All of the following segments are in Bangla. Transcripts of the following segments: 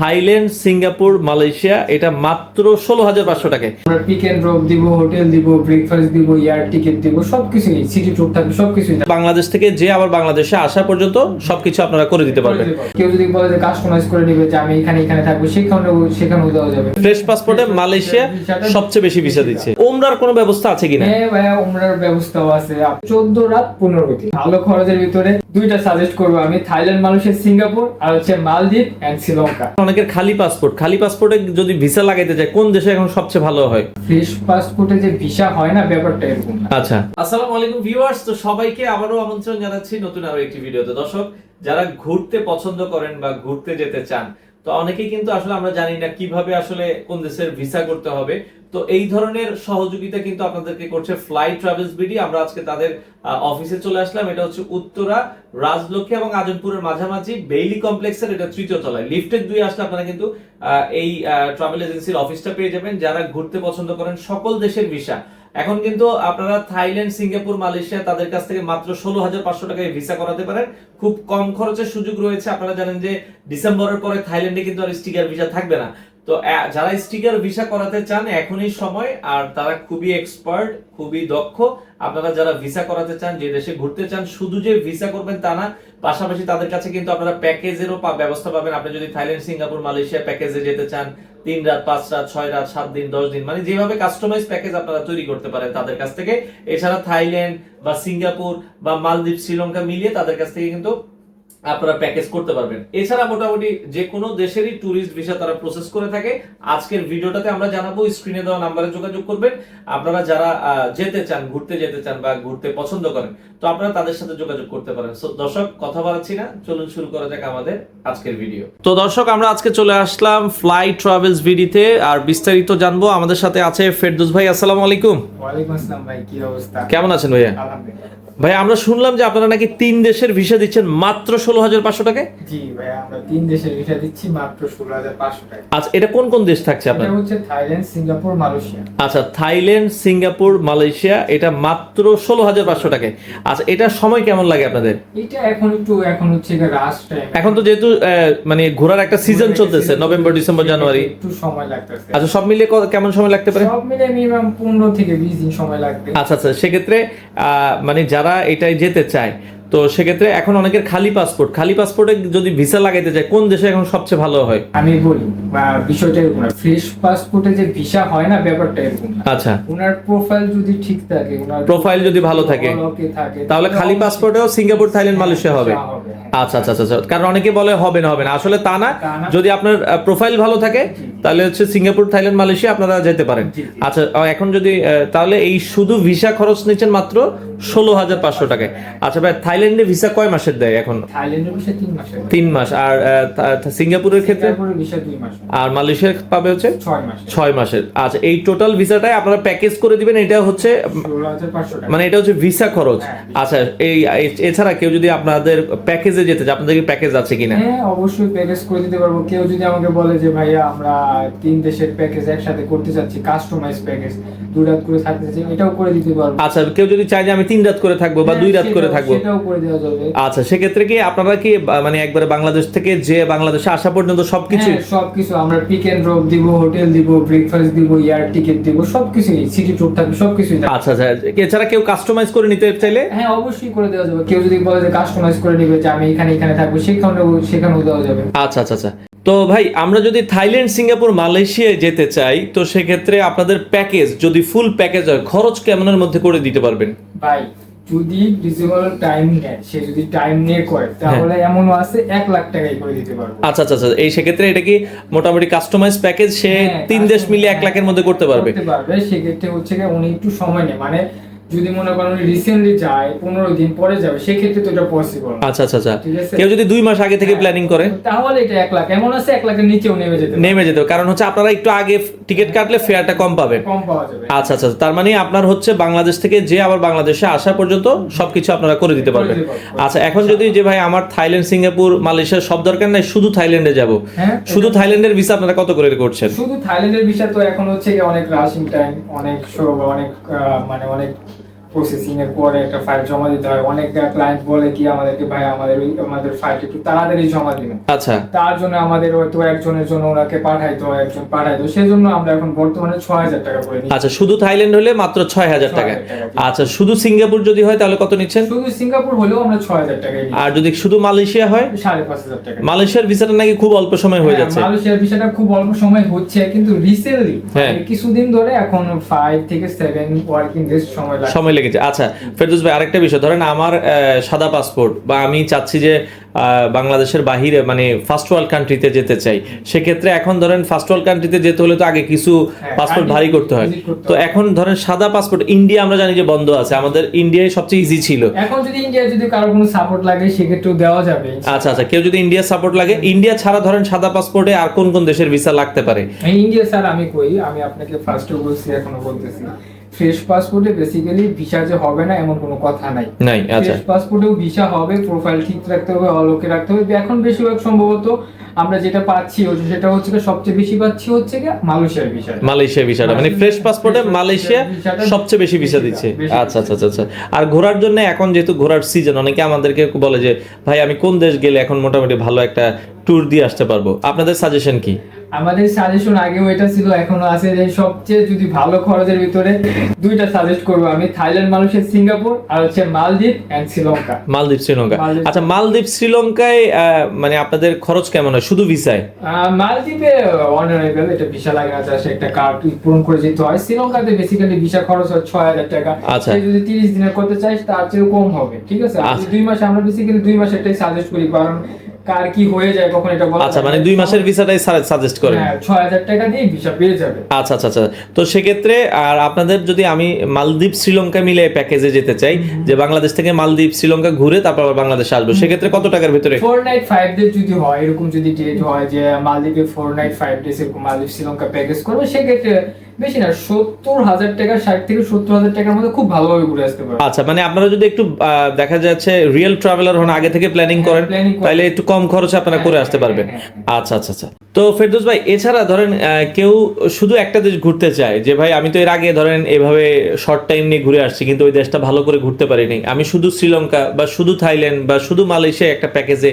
থাইল্যান্ড সিঙ্গাপুর মালয়েশিয়া এটা মাত্র ষোলো হাজার পাঁচশো টাকায় আমরা পিক এন্ড ড্রপ দিব হোটেল দিব ব্রেকফাস্ট দিব এয়ার টিকিট দিব সবকিছুই সিটি ট্যুর থাকবে সবকিছুই। বাংলাদেশ থেকে যে আবার বাংলাদেশে আসা পর্যন্ত সবকিছু আপনারা করে দিতে পারবেন। কেউ যদি বলে যে কাস্টমাইজ করে নিবে যে আমি এখানে এখানে থাকব সেখানেও সেখানেও দেওয়া যাবে। ফ্রেশ পাসপোর্টে মালয়েশিয়া সবচেয়ে বেশি ভিসা দিচ্ছে। ওমরার কোনো ব্যবস্থা আছে কিনা? হ্যাঁ ভাইয়া উমরার ব্যবস্থাও আছে। চোদ্দ রাত পনেরো দিন ভালো খরচের ভিতরে দুইটা সাজেস্ট করব আমি থাইল্যান্ড মানুষের সিঙ্গাপুর আর হচ্ছে মালদ্বীপ এন্ড শ্রীলঙ্কা। অনেকের খালি পাসপোর্ট খালি পাসপোর্টে যদি ভিসা লাগাইতে চায় কোন দেশে এখন সবচেয়ে ভালো হয়? ফ্রেশ পাসপোর্টে যে ভিসা হয় না ব্যাপারটা এরকম আচ্ছা। আসসালামু আলাইকুম ভিউয়ার্স তো সবাইকে আবারও আমন্ত্রণ জানাচ্ছি নতুন আরও একটি ভিডিওতে দর্শক যারা ঘুরতে পছন্দ করেন বা ঘুরতে যেতে চান তো অনেকেই কিন্তু আসলে আমরা জানি না কীভাবে আসলে কোন দেশের ভিসা করতে হবে। তো এই ধরনের সহযোগিতা কিন্তু আপনাদেরকে করছে ফ্লাই ট্রাভেলস বিডি আমরা আজকে তাদের অফিসে চলে আসলাম। এটা হচ্ছে উত্তরা, রাজলক্ষ্মী এবং আজমপুরের মাঝামাঝি বেইলি কমপ্লেক্সের এটা তৃতীয় তলায়। লিফটের দুই আসলে আপনারা কিন্তু এই ট্রাভেল এজেন্সির অফিসটা পেয়ে যাবেন। যারা ঘুরতে পছন্দ করেন সকল দেশের ভিসা। এখন কিন্তু আপনারা থাইল্যান্ড, সিঙ্গাপুর, মালয়েশিয়া তাদের কাছ থেকে মাত্র ষোলো হাজার পাঁচশো টাকায় ভিসা করাতে পারেন। খুব কম খরচের সুযোগ রয়েছে। আপনারা জানেন যে ডিসেম্বরের পরে থাইল্যান্ডে কিন্তু আর স্টিকার ভিসা থাকবে না। তো যারা স্টিকার ভিসা করাতে চান, এখনই সময়, আর তারা খুবই এক্সপার্ট খুবই দক্ষ। আপনারা যারা ভিসা করাতে চান, যে দেশে ঘুরতে চান, শুধু যে ভিসা করবেন তা না, পাশাপাশি তাদের কাছে কিন্তু আপনারা প্যাকেজেরও ব্যবস্থা পাবেন। আপনি যদি থাইল্যান্ড, সিঙ্গাপুর, মালয়েশিয়া প্যাকেজে যেতে চান, তিন রাত, পাঁচ রাত, ছয় রাত, সাত দিন, দশ দিন মানে যেভাবে কাস্টমাইজ প্যাকেজ আপনারা তৈরি করতে পারেন তাদের কাছ থেকে। এছাড়া থাইল্যান্ড বা সিঙ্গাপুর বা মালদ্বীপ, শ্রীলঙ্কা মিলিয়ে তাদের কাছ থেকে কিন্তু আপনারা প্যাকেজ করতে পারবেন। এছাড়া মোটামুটি যে কোনো দেশেরই ট্যুরিস্ট ভিসা তারা প্রসেস করে থাকে। আজকের ভিডিওটাতে আমরা জানাব স্ক্রিনে দেওয়া নাম্বারে যোগাযোগ করবেন। আপনারা যারা যেতে চান ঘুরতে যেতে চান বা ঘুরতে পছন্দ করেন তো আপনারা তাদের সাথে যোগাযোগ করতে পারেন। So, দর্শক কথা বাড়াচ্ছি না। চলুন শুরু করা যাক আমাদের আজকের ভিডিও তো দর্শক আমরা আজকে চলে আসলাম ফ্লাই ট্রাভেলস ভিডিতে আর বিস্তারিত জানব আমাদের সাথে আছে ফেরদৌস ভাই আসসালামু আলাইকুম। ওয়ালাইকুম আসসালাম ভাই কি অবস্থা? কেমন আছেন ভাইয়া? আলহামদুলিল্লাহ। ভাই আমরা শুনলাম যে আপনারা নাকি তিন দেশের ভিসা দিচ্ছেন মাত্র ষোলো হাজার পাঁচশো টাকায়? জি ভাই আমরা তিন দেশের ভিসা দিচ্ছি মাত্র ষোলো হাজার পাঁচশো টাকা আচ্ছা এটা কোন কোন দেশ থাকছে আপনার? হচ্ছে থাইল্যান্ড সিঙ্গাপুর মালয়েশিয়া। আচ্ছা থাইল্যান্ড সিঙ্গাপুর মালয়েশিয়া এটা মাত্র ষোলো হাজার পাঁচশো টাকায়। আচ্ছা এটা সময় কেমন লাগে আপনাদের? এটা এখন একটু এখন হচ্ছে রাশ টাইম এখন তো যেহেতু মানে ঘোরার একটা সিজন চলতেছে নভেম্বর ডিসেম্বর জানুয়ারি একটু সময় লাগতেছে। আচ্ছা সব মিলিয়ে ক- কেমন সময় লাগতে পারে? সব মিলে মিনিমাম পনেরো থেকে বিশ দিন সময় লাগবে। আচ্ছা আচ্ছা সেক্ষেত্রে আহ, মানে যারা এটাই যেতে চায়। তো সেক্ষেত্রে এখন অনেকের খালি পাসপোর্ট খালি পাসপোর্টে যদি ভিসা লাগাইতে চায় কোন দেশে এখন সবচেয়ে ভালো হয়? আমি বলি বিষয়টা এরকম ফ্রেশ পাসপোর্টে যে ভিসা হয় না ব্যাপারটা এরকম আচ্ছা। ওনার প্রোফাইল যদি ঠিক থাকে ওনার প্রোফাইল যদি ভালো থাকে, থাকে তাহলে খালি পাসপোর্টেও সিঙ্গাপুর থাইল্যান্ড মালয়েশিয়া হবে। হ্যাঁ। আচ্ছা আচ্ছা আচ্ছা আচ্ছা। কারণ অনেকে বলে হবে না হবে না। আসলে তা না। যদি আপনার প্রোফাইল ভালো থাকে তাহলে হচ্ছে সিঙ্গাপুর থাইল্যান্ড মালয়েশিয়া আপনারা যেতে পারেন। আচ্ছা এখন যদি তাহলে এই শুধু ভিসা খরচ নিচ্ছেন মাত্র ষোলো হাজার পাঁচশো টাকায়। আচ্ছা ভাই থাইল্যান্ডে ভিসা কয় মাসের দেয় এখন? তিন মাস। আর সিঙ্গাপুরের ক্ষেত্রে? আর মালয়েশিয়ার পাবে হচ্ছে? ছয় মাসের। আচ্ছা এই টোটাল ভিসাটাই আপনারা প্যাকেজ করে দিবেন এটা হচ্ছে মানে এটা হচ্ছে ভিসা খরচ। হ্যাঁ। আচ্ছা এই এছাড়া কেউ যদি আপনাদের প্যাকেজে যেতে চায় আপনাদের কি প্যাকেজ আছে কিনা? হ্যাঁ অবশ্যই প্যাকেজ করে দিতে পারব। কেউ যদি আমাকে বলে যে ভাইয়া আমরা তিন দেশের প্যাকেজ একসাথে করতে চাচ্ছি কাস্টমাইজ প্যাকেজ দুই রাত করে থাকতে চাচ্ছি এটাও করে দিতে পারব। আচ্ছা কেউ যদি চায় যে আমি তিন রাত করে থাকব বা দুই রাত করে থাকব। সেটাও করে দেওয়া যাবে। আচ্ছা সেক্ষেত্রে কি আপনারা কি মানে একবারে বাংলাদেশ থেকে যে বাংলাদেশে আসা পর্যন্ত সবকিছু হ্যাঁ, সবকিছু আমরা পিক এন্ড ড্রপ দিব হোটেল দিব ব্রেকফাস্ট দিব এয়ার টিকিট দিব সবকিছু সিটি ট্যুর থাকবে সবকিছুই থাকবে। আচ্ছা আচ্ছা এছাড়া কেউ কাস্টমাইজ করে নিতে চাইলে? হ্যাঁ অবশ্যই করে দেওয়া যাবে। কেউ যদি বলে যে কাস্টমাইজ করে নিবে যে আমি এখানে এখানে থাকব সেখানেও সেখানেও দেওয়া যাবে। আচ্ছা আচ্ছা আচ্ছা। তো ভাই আমরা যদি থাইল্যান্ড সিঙ্গাপুর মালয়েশিয়ায় যেতে চাই তো সেক্ষেত্রে আপনাদের প্যাকেজ যদি ফুল প্যাকেজ হয় খরচ কেমনের মধ্যে করে দিতে পারবেন? ভাই যদি রিজনেবল টাইম নেয় সে যদি টাইম নিয়ে করে তাহলে এমনও আছে এক লাখ টাকাই করে দিতে পারব। আচ্ছা আচ্ছা আচ্ছা এই সেক্ষেত্রে এটা কি মোটামুটি কাস্টমাইজ প্যাকেজ সে হ্যাঁ, তিন দেশ মিলে এক হ্যাঁ, লাখের মধ্যে করতে পারবে? করতে পারবে। সেক্ষেত্রে হচ্ছে উনি একটু সময় নেয়। মানে যদি মনে করেন রিসেন্টলি যায় পনেরো দিন পরে যাবে সেক্ষেত্রে তো এটা পসিবল আচ্ছা আচ্ছা আচ্ছা। কেউ যদি দুই মাস আগে থেকে প্ল্যানিং করে? তাহলে এটা এক লাখ। এমন আছে এক লাখের নিচেও নেমে যেতে নেমে যেতে কারণ হচ্ছে আপনারা একটু আগে টিকিট কাটলে ফেয়ারটা কম পাবেন। কম পাওয়া যাবে। আচ্ছা আচ্ছা তার মানে আপনার হচ্ছে বাংলাদেশ থেকে যে আবার বাংলাদেশে আসা পর্যন্ত সবকিছু আপনারা করে দিতে পারবেন। আচ্ছা এখন যদি যে ভাই আমার থাইল্যান্ড সিঙ্গাপুর মালয়েশিয়া সব দরকার নাই শুধু থাইল্যান্ডে যাব। হ্যাঁ শুধু থাইল্যান্ডের ভিসা আপনারা কত করে করছেন? শুধু থাইল্যান্ডের বিষয় তো এখন হচ্ছে অনেক রাশিং টাইম অনেক শো অনেক মানে অনেক প্রসেসিং এর পরে একটা ফাইল জমা দিতে হয়। অনেক ক্লায়েন্ট বলে কি আমাদেরকে ভাই আমাদের ওই আমাদের ফাইলটা একটু তাড়াতাড়ি জমা দিবেন। আচ্ছা। তার জন্য আমাদের হয়তো একজনের জন্য ওনাকে পাঠাইতো একজন পাঠাইতো সেই জন্য আমরা এখন বর্তমানে ছয় হাজার টাকা করে নিচ্ছি। আচ্ছা শুধু থাইল্যান্ড হলে মাত্র ছয় হাজার টাকা। 6,000 টাকা, জি। আচ্ছা শুধু সিঙ্গাপুর যদি হয় তাহলে কত নিচ্ছেন? শুধু সিঙ্গাপুর হলেও আমরা ছয় হাজার নিচ্ছি। আর যদি শুধু মালয়েশিয়া হয়? সাড়ে পাঁচ হাজার টাকা মালয়েশিয়ার ভিসাটা নাকি খুব অল্প সময় হয়ে হ্যাঁ, যাচ্ছে। মালয়েশিয়ার ভিসাটা খুব অল্প সময় হচ্ছে কিন্তু রিসেন্টলি হ্যাঁ। কিছুদিন ধরে এখন ফাইভ থেকে সেভেন ওয়ার্কিং ডেজ সময় লাগে লেগেছে। আচ্ছা ফেরদৌস ভাই আরেকটা বিষয়। ধরেন আমার সাদা পাসপোর্ট বা আমি চাচ্ছি যে বাংলাদেশের বাহিরে মানে ফার্স্ট ওয়ার্ল্ড কান্ট্রিতে যেতে চাই সেক্ষেত্রে এখন ধরেন ফার্স্ট ওয়ার্ল্ড কান্ট্রিতে যেতে হলে তো আগে কিছু হ্যাঁ, পাসপোর্ট ভারী করতে হয়। তো এখন ধরেন সাদা পাসপোর্ট ইন্ডিয়া আমরা জানি যে বন্ধ আছে আমাদের ইন্ডিয়ায় সবচেয়ে ইজি ছিল। এখন যদি ইন্ডিয়া যদি কারও কোনো সাপোর্ট লাগে সেক্ষেত্রেও দেওয়া যাবে। আচ্ছা আচ্ছা কেউ যদি ইন্ডিয়া সাপোর্ট লাগে ইন্ডিয়া ছাড়া ধরেন সাদা পাসপোর্টে আর কোন কোন দেশের ভিসা লাগতে পারে? ইন্ডিয়া স্যার আমি কই আমি আপনাকে ফার্স্টে বলছি এখনও বলতেছি। ফ্রেশ পাসপোর্টে বেসিক্যালি ভিসা যে হবে না এমন কোনো কথা নাই। নাই আচ্ছা। ফ্রেশ পাসপোর্টেও ভিসা হবে প্রোফাইল ঠিক রাখতে হবে অলোকে রাখতে হবে। এখন বেশিরভাগ সম্ভবত আমরা যেটা পাচ্ছি সেটা হচ্ছে সবচেয়ে বেশি পাচ্ছি হচ্ছে গিয়ে মালয়েশিয়ার ভিসা মালয়েশিয়া ভিসাটা মানে ফ্রেশ পাসপোর্টে মালয়েশিয়া সবচেয়ে বেশি ভিসা দিচ্ছে। আচ্ছা আচ্ছা আচ্ছা আচ্ছা। আর ঘোরার জন্য এখন যেহেতু ঘোরার সিজন অনেকে আমাদেরকে বলে যে ভাই আমি কোন দেশ গেলে এখন মোটামুটি ভালো একটা ট্যুর দিয়ে আসতে পারব? আপনাদের সাজেশন কি? আমাদের সাজেশন আগেও এটা ছিল এখনও আছে যে সবচেয়ে যদি ভালো খরচের ভিতরে দুইটা সাজেস্ট করব আমি থাইল্যান্ড মানুষের সিঙ্গাপুর আর হচ্ছে মালদ্বীপ এন্ড শ্রীলঙ্কা। মালদ্বীপ শ্রীলঙ্কা। আচ্ছা মালদ্বীপ শ্রীলঙ্কায় মানে আপনাদের খরচ কেমন হয়? শুধু ভিসায়? মালদ্বীপে অনারেবল এটা ভিসা লাগে না চাষে একটা কার্ড পূরণ করে যেতে হয়। শ্রীলঙ্কাতে বেসিক্যালি ভিসা খরচ হয় ছয় হাজার টাকা। আচ্ছা। যদি তিরিশ দিনের করতে চাই তার চেয়েও কম হবে ঠিক আছে? আচ্ছা। দুই মাসে আমরা বেসিক্যালি দুই মাস এটাই সাজেস্ট করি কারণ কার কি হয়ে যায় কখন এটা বলা আচ্ছা মানে দুই মাসের ভিসাটাই সাজেস্ট করেন। হ্যাঁ ছয় হাজার টাকা দিয়ে ভিসা পেয়ে যাবে। আচ্ছা আচ্ছা আচ্ছা। তো সেক্ষেত্রে আর আপনাদের যদি আমি মালদ্বীপ শ্রীলঙ্কা মিলে প্যাকেজে যেতে চাই যে বাংলাদেশ থেকে মালদ্বীপ শ্রীলঙ্কা ঘুরে তারপর আবার বাংলাদেশে আসব সেক্ষেত্রে কত টাকার ভিতরে? ফোর নাইট ফাইভ ডেজ যদি হয় এরকম যদি ডেট হয় যে মালদ্বীপে ফোর নাইট ফাইভ ডেজ এরকম মালদ্বীপ শ্রীলঙ্কা প্যাকেজ করবে সেক্ষেত্রে বেশি না সত্তর হাজার টাকা ষাট থেকে সত্তর হাজার টাকার মধ্যে খুব ভালোভাবে ঘুরে আসতে আচ্ছা মানে আপনারা যদি একটু দেখা যাচ্ছে রিয়েল ট্রাভেলার হন আগে থেকে প্ল্যানিং হ্যাঁ, করেন। তাহলে একটু কম খরচে আপনারা করে আসতে পারবেন। হ্যাঁ, আচ্ছা আচ্ছা আচ্ছা। তো ফেরদৌস ভাই এছাড়া ধরেন কেউ শুধু একটা দেশ ঘুরতে চায় যে ভাই আমি তো এর আগে ধরেন এভাবে শর্ট টাইম নিয়ে ঘুরে আসছি কিন্তু ওই দেশটা ভালো করে ঘুরতে পারিনি। আমি শুধু শ্রীলঙ্কা বা শুধু থাইল্যান্ড বা শুধু মালয়েশিয়া একটা প্যাকেজে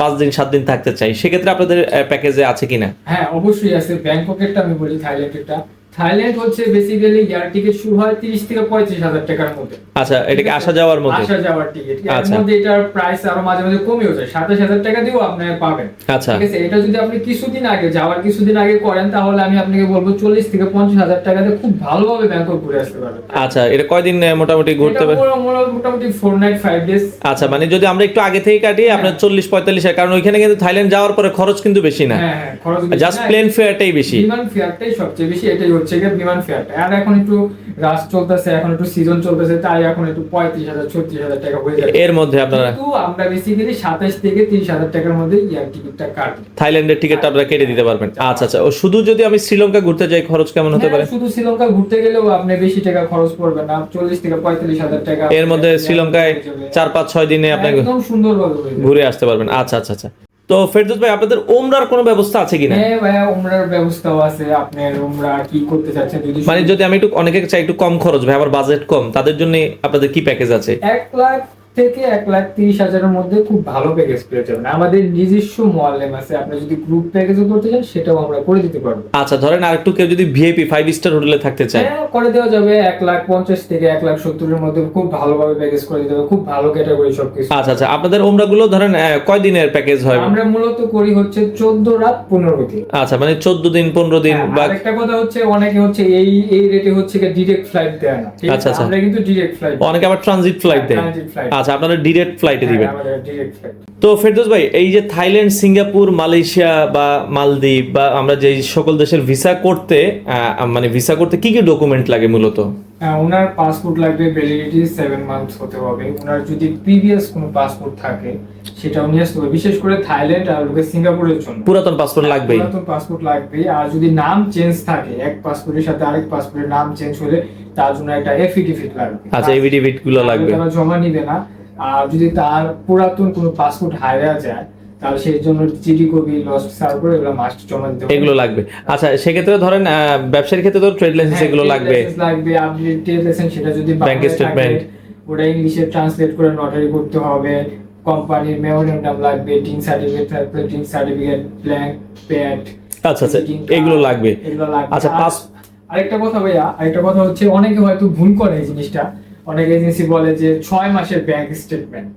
পাঁচ দিন সাত দিন থাকতে চাই। সেক্ষেত্রে আপনাদের প্যাকেজে আছে কিনা? হ্যাঁ অবশ্যই আছে। ব্যাংককেরটা আমি বলি থাইল্যান্ডেরটা। থাইল্যান্ড হচ্ছে বেসিক্যালি এয়ার টিকিট শুরু হয় তিরিশ থেকে পঁয়ত্রিশ হাজার টাকার মধ্যে। আচ্ছা এটাকে আসা যাওয়ার মধ্যে? আসা যাওয়ার টিকিট এর আচ্ছা। মধ্যে এটার প্রাইস আরও মাঝে মাঝে কমেও যায়। সাতাশ হাজার টাকা দিয়েও আপনি পাবেন। আচ্ছা। ঠিক আছে? এটা যদি আপনি কিছুদিন আগে যাওয়ার কিছুদিন আগে করেন তাহলে আমি আপনাকে বলব চল্লিশ থেকে পঞ্চাশ হাজার টাকাতে খুব ভালোভাবে ব্যাংকক ঘুরে আসতে পারবেন। আচ্ছা এটা কয়দিন মোটামুটি ঘুরতে মোটা- মোটামুটি ফোর নাইট ফাইভ ডেজ আচ্ছা মানে যদি আমরা একটু আগে থেকে কাটি আপনার চল্লিশ পঁয়তাল্লিশ হাজার, কারণ ওইখানে কিন্তু থাইল্যান্ড যাওয়ার পরে খরচ কিন্তু বেশি না। হ্যাঁ হ্যাঁ খরচ জাস্ট। প্লেন ফেয়ারটাই বেশি। বিমান ফেয়ারটাই সবচেয়ে বেশি এটাই হচ্ছে গিয়ে বিমান ফেয়ারটা আর এখন একটু রাশ চলতেছে এখন একটু সিজন চলতেছে তাই এখন একটু পঁয়ত্রিশ হাজার ছত্রিশ হাজার টাকা হয়ে যাবে। এর মধ্যে আপনারা কিন্তু আমরা বেসিক্যালি সাতাশ থেকে তিরিশ হাজার টাকার মধ্যে ইয়ার টিকিটটা কাটি থাইল্যান্ডের টিকিটটা আপনারা কেটে দিতে পারবেন। আচ্ছা। আচ্ছা ও শুধু যদি আমি শ্রীলঙ্কা ঘুরতে যাই খরচ কেমন হতে পারে? হ্যাঁ, শুধু শ্রীলঙ্কা ঘুরতে গেলেও আপনি বেশি টাকা খরচ করবেন না। চল্লিশ থেকে পঁয়তাল্লিশ হাজার টাকা এর মধ্যে শ্রীলঙ্কায় চার পাঁচ ছয় দিনে আপনাকে একদম সুন্দরভাবে ঘুরে আসতে পারবেন। আচ্ছা আচ্ছা আচ্ছা। তো ফেরদৌস ভাই আপনাদের ওমরার কোনো ব্যবস্থা আছে কিনা? হ্যাঁ ভাইয়া ওমরার ব্যবস্থাও আছে। আপনি ওমরা কি করতে চাচ্ছেন যদি মানে যদি আমি একটু অনেকে চাই একটু কম খরচ ভাই আমার বাজেট কম তাদের জন্য আপনাদের কি প্যাকেজ আছে? এক লাখ থেকে এক লাখ তিরিশ হাজারের মধ্যে খুব ভালো প্যাকেজ পেয়ে যাবেন। আমাদের নিজস্ব মোয়াল্লেম আছে আপনি যদি গ্রুপ প্যাকেজও করতে চান সেটাও আমরা করে দিতে পারব। আচ্ছা ধরেন আর একটু কেউ যদি ভিআইপি ফাইভ স্টার হোটেলে থাকতে চায়। হ্যাঁ করে দেওয়া যাবে। এক লাখ পঞ্চাশ থেকে এক লাখ সত্তরের মধ্যে খুব ভালোভাবে প্যাকেজ করে দিতে হবে খুব ভালো ক্যাটাগরি সবকিছু। আচ্ছা আচ্ছা আপনাদের ওমরা গুলো ধরেন আহ, কয় দিনের প্যাকেজ হয়? আমরা মূলত করি হচ্ছে চোদ্দ রাত পনেরো দিন। আচ্ছা মানে চোদ্দ দিন পনেরো দিন হ্যাঁ, বা একটা কথা হচ্ছে অনেকে হচ্ছে এই এই রেটে হচ্ছে ডিরেক্ট ফ্লাইট দেয় না আচ্ছা, আচ্ছা। আমরা কিন্তু ডিরেক্ট ফ্লাইট অনেকে আবার ট্রানজিট ফ্লাইট দেয়। Transit flight। আচ্ছা আপনারা ডিরেক্ট ফ্লাইটে দিবেন। তো ফেরদোস ভাই এই যে থাইল্যান্ড সিঙ্গাপুর মালয়েশিয়া বা মালদ্বীপ বা আমরা যে সকল দেশের ভিসা করতে মানে ভিসা করতে কি কি ডকুমেন্ট লাগে মূলত? হ্যাঁ, ওনার পাসপোর্ট লাগবে ভ্যালিডিটি সেভেন মান্থস হতে হবে। ওনার যদি প্রিভিয়াস কোনো পাসপোর্ট থাকে সেটাও নিয়ে আসতে হবে বিশেষ করে থাইল্যান্ড আর ওকে সিঙ্গাপুরের জন্য। পুরাতন পাসপোর্ট লাগবেই। পুরাতন পাসপোর্ট লাগবে আর যদি নাম চেঞ্জ থাকে এক পাসপোর্টের সাথে আরেক পাসপোর্টের নাম চেঞ্জ হলে তার জন্য একটা এফিডেভিট লাগবে। আচ্ছা এভিডেভিটগুলো লাগবে। তারা জমা নিবে না। আর যদি তার পুরাতন কোনো পাসপোর্ট হারিয়ে যায় তাহলে সেই জন্য জিডি কপি লস্ট সার্ভার এগুলো মাস্ট জমা দিতে এগুলো লাগবে। আচ্ছা সেক্ষেত্রে ধরেন আহ, ব্যবসায়ীর ক্ষেত্রে তো ট্রেড লাইসেন্স এগুলো হ্যাঁ, লাগবে। লাগবে। আপনি ট্রেড লাইসেন্স সেটা যদি থাকে, statement। ওটা ইংলিশে ট্রান্সলেট করে নোটারি করতে হবে। কোম্পানির মেমোরেন্ডাম লাগবে টিন সার্টিফিকেট থাকবে টিন সার্টিফিকেট ব্ল্যাঙ্ক প্যাড আচ্ছা আচ্ছা এগুলো লাগবে। আচ্ছা পাস আরেকটা কথা ভাইয়া আরেকটা কথা হচ্ছে অনেকে হয়তো ভুল করে এই জিনিসটা। অনেক এজেন্সি বলে যে ছয় মাসের ব্যাংক স্টেটমেন্ট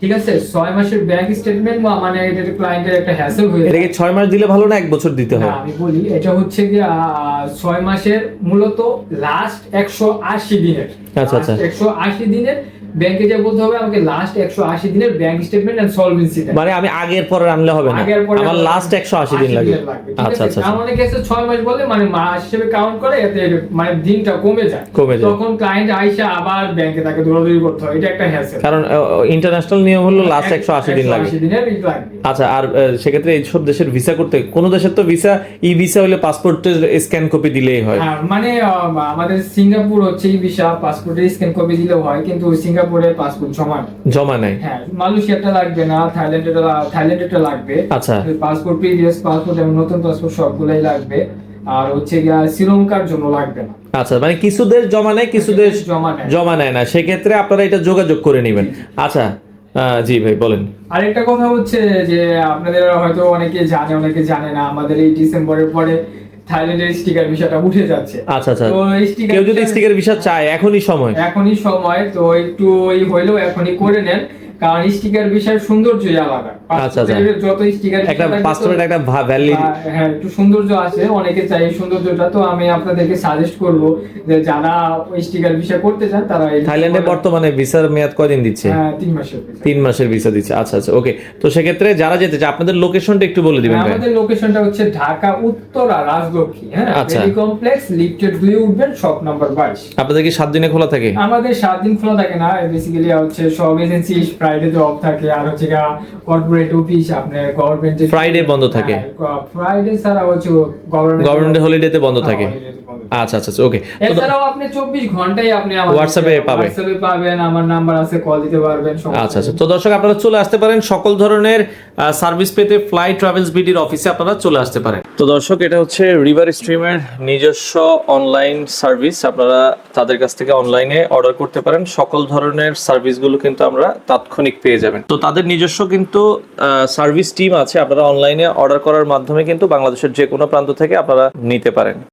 ঠিক আছে? ছয় মাসের ব্যাংক স্টেটমেন্ট বা মানে এটা ক্লায়েন্টের একটা হ্যাসেল হয়ে এটা যায়। কি ছয় মাস দিলে ভালো না এক বছর দিতে হয়? আমি বলি এটা হচ্ছে যে ছয় মাসের মূলত লাস্ট একশো আশি দিনের। আচ্ছা, আচ্ছা। একশো আশি দিনের ব্যাংকে যে বলতে হবে আমাকে লাস্ট একশো আশি দিনের ব্যাংক স্টেটমেন্ট এন্ড সলভেন্সি মানে আমি আগের পরে আনলে হবে না। আমার লাস্ট একশো আশি দিন লাগে আচ্ছা আচ্ছা আমার অনেকে আছে? ছয় মাস বলে মানে মাস হিসেবে কাউন্ট করে এতে মানে দিনটা কমে যায়। কমে যায়। তখন ক্লায়েন্ট আইসা আবার ব্যাংকে তাকে দৌড়াদৌড়ি করতে হয়। এটা একটা হ্যাসেল কারণ ইন্টারন্যাশনাল নিয়ম হলো লাস্ট একশো আশি দিন লাগে দিনের ই লাগবে। আচ্ছা আর সেক্ষেত্রে এইসব দেশের ভিসা করতে কোন দেশের তো ভিসা ই ভিসা হলে পাসপোর্টের স্ক্যান কপি দিলেই হয়। হ্যাঁ মানে আমাদের সিঙ্গাপুর হচ্ছে এই ভিসা পাসপোর্টের স্ক্যান কপি দিলেও হয় কিন্তু সিঙ্গাপুরে পাসপোর্ট জমা জমা হ্যাঁ মালয়েশিয়াটা লাগবে না থাইল্যান্ডেটা থাইল্যান্ডেটা লাগবে। আচ্ছা। পাসপোর্ট প্রিভিয়াস পাসপোর্ট এবং নতুন পাসপোর্ট সবগুলাই লাগবে। আর হচ্ছে গিয়া শ্রীলঙ্কার জন্য লাগবে না। আচ্ছা মানে কিছু দেশ জমা নেয় কিছু দেশ জমা নেয় জমা নেয় না। সেক্ষেত্রে আপনারা এটা যোগাযোগ করে নেবেন। আচ্ছা আহ, জি ভাই বলেন। আরেকটা কথা হচ্ছে যে আপনাদের হয়তো অনেকে জানে অনেকে জানে না আমাদের এই ডিসেম্বরের পরে থাইল্যান্ডের স্টিকার বিষয়টা উঠে যাচ্ছে। আচ্ছা আচ্ছা। তো sticker কেউ যদি স্টিকার ভিসা চায় এখনই সময়। এখনই সময় তো একটু ওই হইলেও এখনই করে নেন। কারণ স্টিকার বিষয়ের সৌন্দর্যই আলাদা। আচ্ছা, আচ্ছা। যত স্টিকার একটা পাসপোর্টের একটা ভ্যালি হ্যাঁ একটু সৌন্দর্য আছে অনেকে চাই এই সৌন্দর্যটা তো আমি আপনাদেরকে সাজেস্ট করব যে যারা ওই স্টিকার বিষয় করতে চান তারা থাইল্যান্ডে বর্তমানে ভিসার মেয়াদ কয়দিন দিচ্ছে? হ্যাঁ তিন মাসের তিন মাসের ভিসা দিচ্ছে। আচ্ছা আচ্ছা ওকে তো সেক্ষেত্রে যারা যেতে চায় আপনাদের লোকেশনটা একটু বলে দিবেন আমাদের লোকেশনটা হচ্ছে ঢাকা উত্তরা রাজলক্ষ্মী হ্যাঁ? কমপ্লেক্স লিফটেড দুই উঠবেন শপ নাম্বার বাইশ। আপনাদের কি সাত দিনে খোলা থাকে? আমাদের সাত দিন খোলা থাকে না বেসিক্যালি হচ্ছে সব এজেন্সি ফ্রাইডে অফ থাকে আর হচ্ছে কর্পোরেট অফিস আপনার গভর্নমেন্ট ফ্রাইডে বন্ধ থাকে। ফ্রাইডে ছাড়া হচ্ছে গভর্নমেন্ট গভর্নমেন্ট হলিডেতে বন্ধ থাকে আচ্ছা আচ্ছা ওকে। এছাড়াও আপনি চব্বিশ ঘন্টাই আপনি আমার WhatsApp-এ হোয়াটসঅ্যাপে পাবেন। আমার নাম্বার আছে কল দিতে পারবেন আচ্ছা আচ্ছা। তো দর্শক আপনারা চলে আসতে পারেন সকল ধরনের সার্ভিস পেতে ফ্লাই ট্রাভেলস বিডির অফিসে আপনারা চলে আসতে পারেন। তো দর্শক এটা হচ্ছে রিভার স্ট্রিমের নিজস্ব অনলাইন সার্ভিস আপনারা তাদের কাছ থেকে অনলাইনে অর্ডার করতে পারেন। সকল ধরনের সার্ভিসগুলো কিন্তু আমরা তাৎক্ষণিক পেয়ে যাবেন। তো তাদের নিজস্ব কিন্তু সার্ভিস টিম আছে। আপনারা অনলাইনে অর্ডার করার মাধ্যমে কিন্তু বাংলাদেশের যে কোনো প্রান্ত থেকে আপনারা নিতে পারেন।